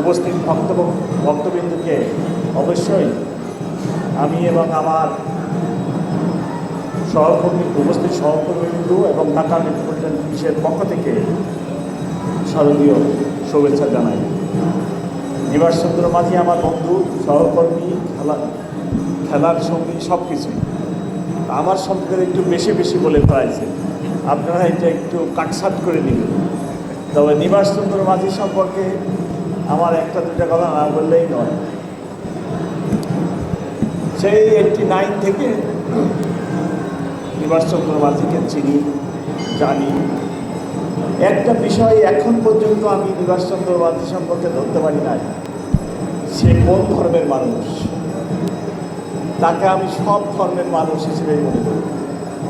উপস্থিত ভক্ত ভক্তবিন্দুকে অবশ্যই আমি এবং আমার সহকর্মী উপস্থিত সহকর্মীবৃন্দু এবং ঢাকা মেট্রোপলিটন পুলিশের পক্ষ থেকে শারদীয় শুভেচ্ছা জানাই। নিবাস চন্দ্র মাঝি আমার বন্ধু, সহকর্মী, খেলা খেলার সঙ্গী সব কিছুই আমার সম্পর্কে একটু বেশি বেশি বলে ফেলাইছে আপনারা এটা একটু কাটসাট করে নেবেন। তবে নিবাসচন্দ্র মাঝি সম্পর্কে আমার একটা, দুটা কথা না বললেই নয়। সেই এইটটি নাইন থেকে নিবাসচন্দ্র মাঝিকে চিনি, জানি। একটা বিষয় এখন পর্যন্ত আমি নিবাসচন্দ্র মাঝি সম্পর্কে ধরতে পারি নাই। সে কোন ধর্মের মানুষ? তাকে আমি সব ধর্মের মানুষ হিসেবে মনে করি।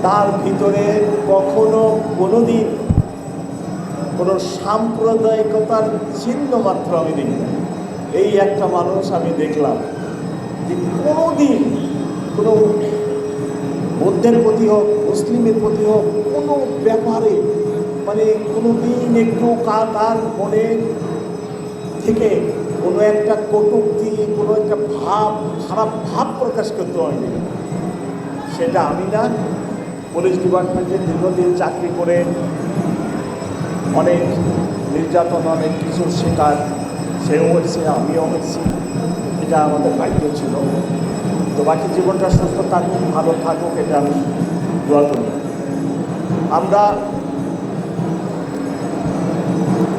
তার ভিতরে কখনো কোনো দিন কোনো সাম্প্রদায়িকতার চিহ্ন মাত্র আমি দেখি এই একটা মানুষ আমি দেখলাম যে কোনো দিন কোনো বৌদ্ধের প্রতি হোক, মুসলিমের প্রতি হোক, কোনো ব্যাপারে মানে কোনো দিন একটু তার মনে থেকে কোনো একটা কটুক্তি, কোনো একটা ভাব, খারাপ ভাব প্রকাশ করতে হয়নি। সেটা আমি না, পুলিশ ডিপার্টমেন্টে দীর্ঘদিন চাকরি করে অনেক নির্যাতন অনেক কিছুর শিকার, সেও হয়েছে, আমিও হয়েছি। এটা আমাদের ভাগ্য ছিল। তো বাকি জীবনটা সুস্থ থাকুক ভালো থাকুক, এটা আমি দোয়া করি। আমরা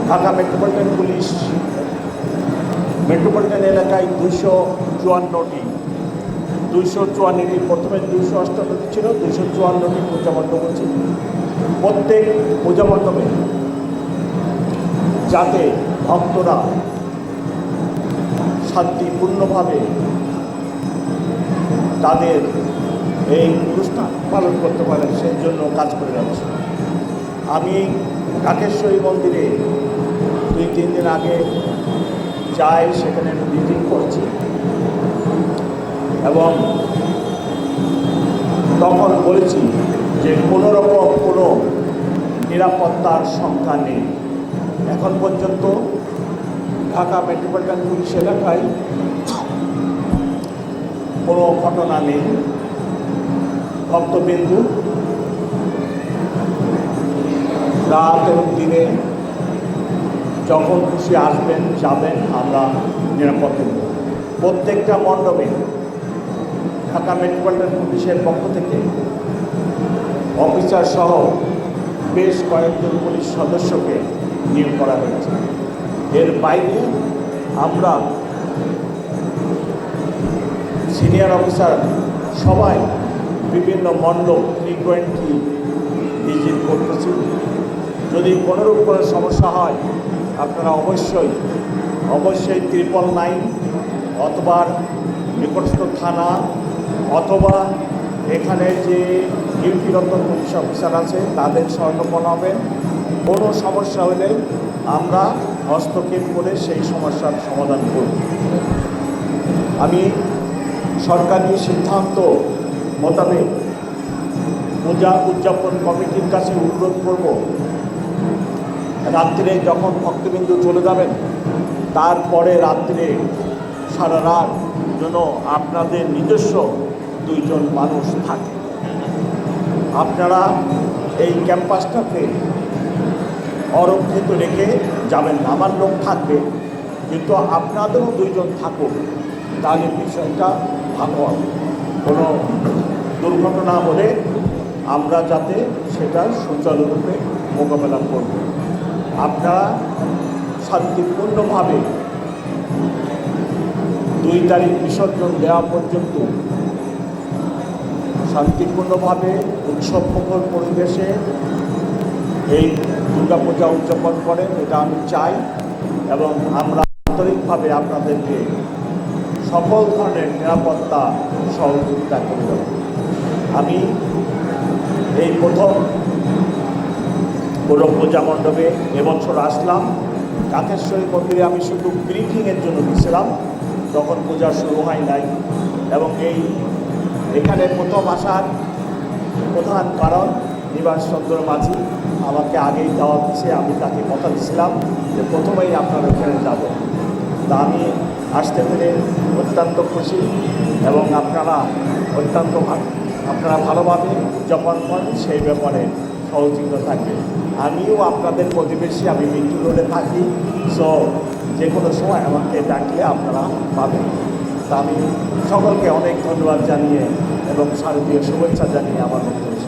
ঢাকা মেট্রোপলিটন পুলিশ মেট্রোপলিটন এলাকায় দুশো চুয়ান্নটি, দুইশো চুয়ান্নটি, প্রথমে দুইশো অষ্টান্নটি ছিল, দুইশো চুয়ান্নটি পূজা মণ্ডপ আছে প্রত্যেক পূজা যাতে ভক্তরা শান্তিপূর্ণভাবে তাদের এই অনুষ্ঠান পালন করতে পারেন সেই জন্য কাজ করে যাচ্ছে। আমি কাকেশ্বরী মন্দিরে দুই, তিন দিন আগে যাই, সেখানে মিটিং করছি। এবং তখন বলেছি যে কোনো রকম কোনো নিরাপত্তার সংখ্যা নেই। এখন পর্যন্ত ঢাকা মেট্রোপলিটন পুলিশ এলাকায় কোনো ঘটনা নেই। ভক্তবিন্দু, রাত এবং দিনে যখন খুশি আসবেন, যাবেন, আমরা নিরাপদ দেব প্রত্যেকটা মণ্ডপে ঢাকা মেট্রোপলিটন পুলিশের পক্ষ থেকে অফিসার সহ বেশ কয়েকজন পুলিশ সদস্যকে নিয়োগ করা হয়েছে। এর বাইরে আমরা সিনিয়র অফিসার সবাই বিভিন্ন মণ্ডপ ফ্রিকোয়েন্টলি ভিজিট করতেছি। যদি কোনোরূপ কোনো সমস্যা হয়, আপনারা অবশ্যই অবশ্যই ত্রিপল নাইন অথবা নিকটস্থ থানা অথবা এখানে যে ডিউটিরত পুলিশ অফিসার আছে, তাদের স্বর্ণপণ হবেন কোনো সমস্যা হলে আমরা হস্তক্ষেপ করে সেই সমস্যার সমাধান করব। আমি সরকারি সিদ্ধান্ত মোতাবেক পূজা উদযাপন কমিটির কাছে অনুরোধ করব, রাত্রে যখন ভক্তবিন্দু চলে যাবেন, তারপরে রাত্রে সারা রাত যেন আপনাদের নিজস্ব দুইজন মানুষ থাকে। আপনারা এই ক্যাম্পাসটাকে অরক্ষিত রেখে যাবেন না। আমার লোক থাকবে, কিন্তু আপনাদেরও দুইজন থাকুক, তাহলে বিষয়টা ভালো হবে। কোনো দুর্ঘটনা হলে আমরা যাতে সেটা সুচারুরূপে মোকাবেলা করব। আপনারা শান্তিপূর্ণভাবে দুই তারিখ বিসর্জন দেওয়া পর্যন্ত শান্তিপূর্ণভাবে উৎসবমুখর পরিবেশে এই দুর্গাপূজা উদযাপন করেন, এটা আমি চাই এবং আমরা আন্তরিকভাবে আপনাদেরকে সকল ধরনের নিরাপত্তা সহযোগিতা করে। আমি এই প্রথম কোনো পূজা মণ্ডপে এবছর আসলাম। কাকেশ্বরী মন্দিরে আমি শুধু ব্রিফিংয়ের জন্য গেছিলাম তখন পূজা শুরু হয় নাই। এবং এই এখানে প্রথম আসার প্রধান কারণ নিবাস চন্দ্র মাঝি আমাকে আগেই দাওয়াত দিছে আমি তাকে কথা দিছিলাম যে প্রথমেই আপনার ওখানে যাব। তা আমি আসতে পেরে অত্যন্ত খুশি এবং আপনারা অত্যন্ত আপনারা ভালোভাবে উদযাপন করেন, সেই ব্যাপারে সহযোগিতা থাকবে। আমিও আপনাদের প্রতিবেশী, আমি মিন্টু রোডে থাকি সো যে কোনো সময় আমাকে ডাকলে আপনারা পাবেন। তা আমি সকলকে অনেক ধন্যবাদ জানিয়ে এবং শারদীয় শুভেচ্ছা জানিয়ে আমার বক্তব্য